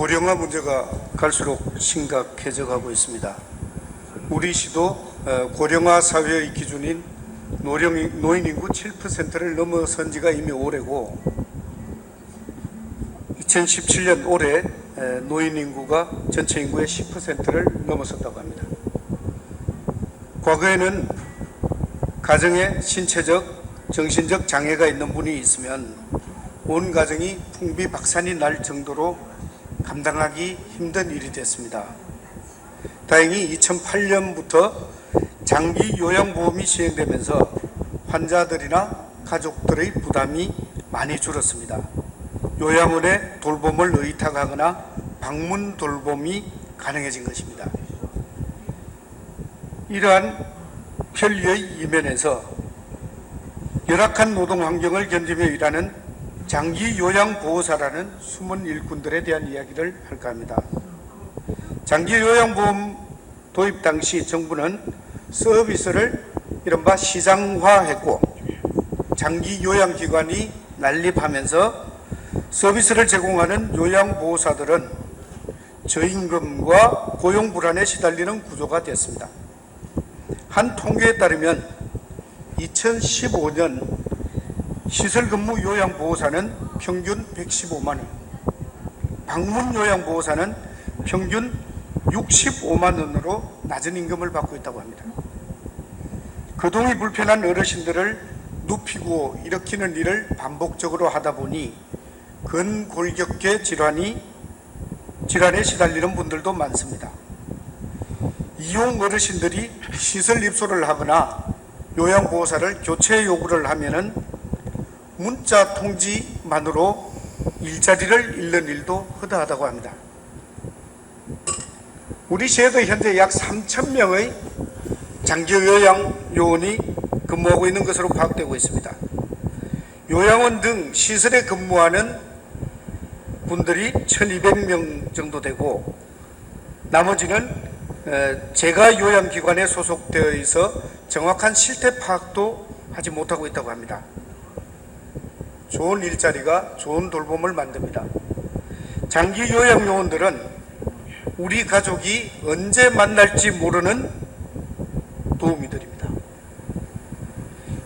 고령화 문제가 갈수록 심각해져 가고 있습니다. 우리 시도 어, 고령화 사회의 기준인 노령, 노인 인구 7%를 넘어선 지가 이미 오래고 2017년 올해 에, 노인 인구가 전체 인구의 10%를 넘어섰다고 합니다. 과거에는 가정에 신체적, 정신적 장애가 있는 분이 있으면 온 가정이 풍비박산이 날 정도로 감당하기 힘든 일이 됐습니다. 다행히 2008년부터 장기 요양보험이 시행되면서 환자들이나 가족들의 부담이 많이 줄었습니다. 요양원에 돌봄을 의탁하거나 방문 돌봄이 가능해진 것입니다. 이러한 편리의 이면에서 열악한 노동 환경을 견디며 일하는 장기 요양 보호사라는 숨은 일꾼들에 대한 이야기를 할까 합니다. 장기 요양보험 도입 당시 정부는 서비스를 이른바 시장화했고 장기 요양기관이 난립하면서 서비스를 제공하는 요양보호사들은 저임금과 고용 불안에 시달리는 구조가 됐습니다. 한 통계에 따르면 2015년 시설 근무 요양 보호사는 평균 115만 원, 방문 요양 보호사는 평균 65만 원으로 낮은 임금을 받고 있다고 합니다. 거동이 불편한 어르신들을 눕히고 일으키는 일을 반복적으로 하다 보니 근골격계 질환이 질환에 시달리는 분들도 많습니다. 이용 어르신들이 시설 입소를 하거나 요양보호사를 교체 요구를 하면은 문자 통지만으로 일자리를 잃는 일도 허다하다고 합니다. 우리 시에도 현재 약 3천 명의 장기 요양 요원이 근무하고 있는 것으로 파악되고 있습니다. 요양원 등 시설에 근무하는 분들이 1,200명 정도 되고 나머지는 에, 제가 요양기관에 소속되어 있어 정확한 실태 파악도 하지 못하고 있다고 합니다. 좋은 일자리가 좋은 돌봄을 만듭니다. 장기 요양 요원들은 우리 가족이 언제 만날지 모르는 도움이 드립니다.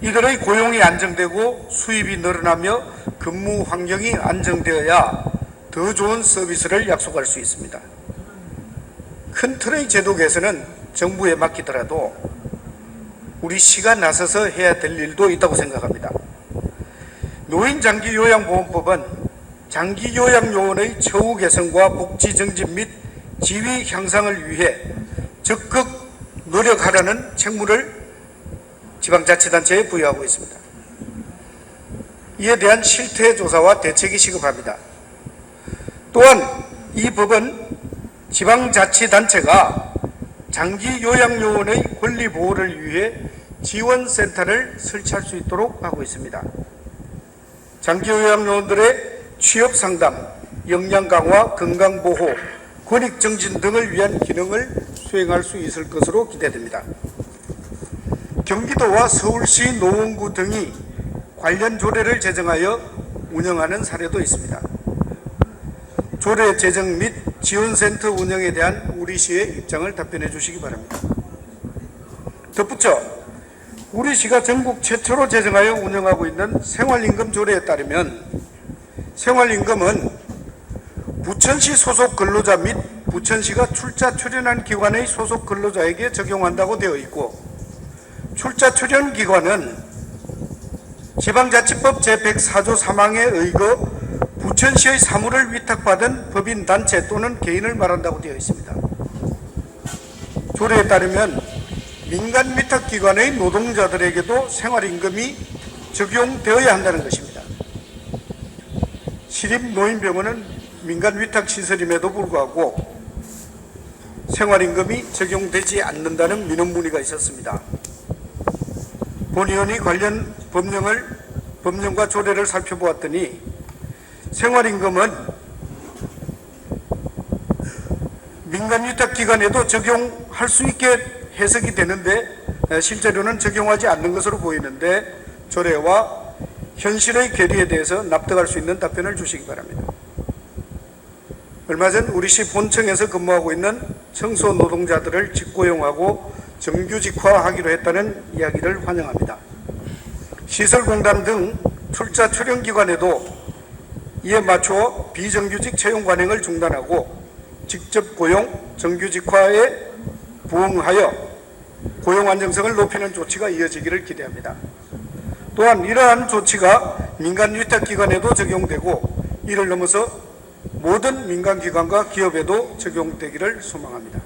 이들의 고용이 안정되고 수입이 늘어나며 근무 환경이 안정되어야 더 좋은 서비스를 약속할 수 있습니다. 큰 틀의 제도 개선은 정부에 맡기더라도 우리 시가 나서서 해야 될 일도 있다고 생각합니다. 노인 장기 요양보험법은 장기 요양 요원의 처우 개선과 복지 증진 및 지위 향상을 위해 적극 노력하라는 책무를 지방자치단체에 부여하고 있습니다. 이에 대한 실태 조사와 대책이 시급합니다. 또한 이 법은 지방자치단체가 장기 요양요원의 권리 보호를 위해 지원센터를 설치할 수 있도록 하고 있습니다. 장기 요양 요원들의 취업 상담, 역량 강화, 건강 보호, 권익 정진 등을 위한 기능을 수행할 수 있을 것으로 기대됩니다. 경기도와 서울시 노원구 등이 관련 조례를 제정하여 운영하는 사례도 있습니다. 조례 제정 및 지원센터 운영에 대한 우리 시의 입장을 답변해 주시기 바랍니다. 덧붙여 우리 시가 전국 최초로 제정하여 운영하고 있는 생활임금 조례에 따르면 생활임금은 부천시 소속 근로자 및 부천시가 출자 출연한 기관의 소속 근로자에게 적용한다고 되어 있고 출자 출연 기관은 지방자치법 제104조 3항에 의거 부천시의 사무를 위탁받은 법인 단체 또는 개인을 말한다고 되어 있습니다. 조례에 따르면 민간 위탁 기관의 노동자들에게도 생활임금이 적용되어야 한다는 것입니다. 시립노인병원은 민간 위탁 시설임에도 불구하고 생활임금이 적용되지 않는다는 민원 문의가 있었습니다. 본 의원이 관련 법령을 법령과 조례를 살펴보았더니 생활임금은 민간 위탁 기관에도 적용할 수 있게 해석이 되는데 에, 실제로는 적용하지 않는 것으로 보이는데 조례와 현실의 괴리에 대해서 납득할 수 있는 답변을 주시기 바랍니다. 얼마 전 우리시 본청에서 근무하고 있는 청소 노동자들을 직고용하고 정규직화하기로 했다는 이야기를 환영합니다. 시설공단 등 출자 출연기관에도 이에 맞춰 비정규직 채용 관행을 중단하고 직접 고용 정규직화에 부응하여 고용 안정성을 높이는 조치가 이어지기를 기대합니다. 또한 이러한 조치가 민간 위탁기관에도 적용되고 이를 넘어서 모든 민간기관과 기업에도 적용되기를 소망합니다.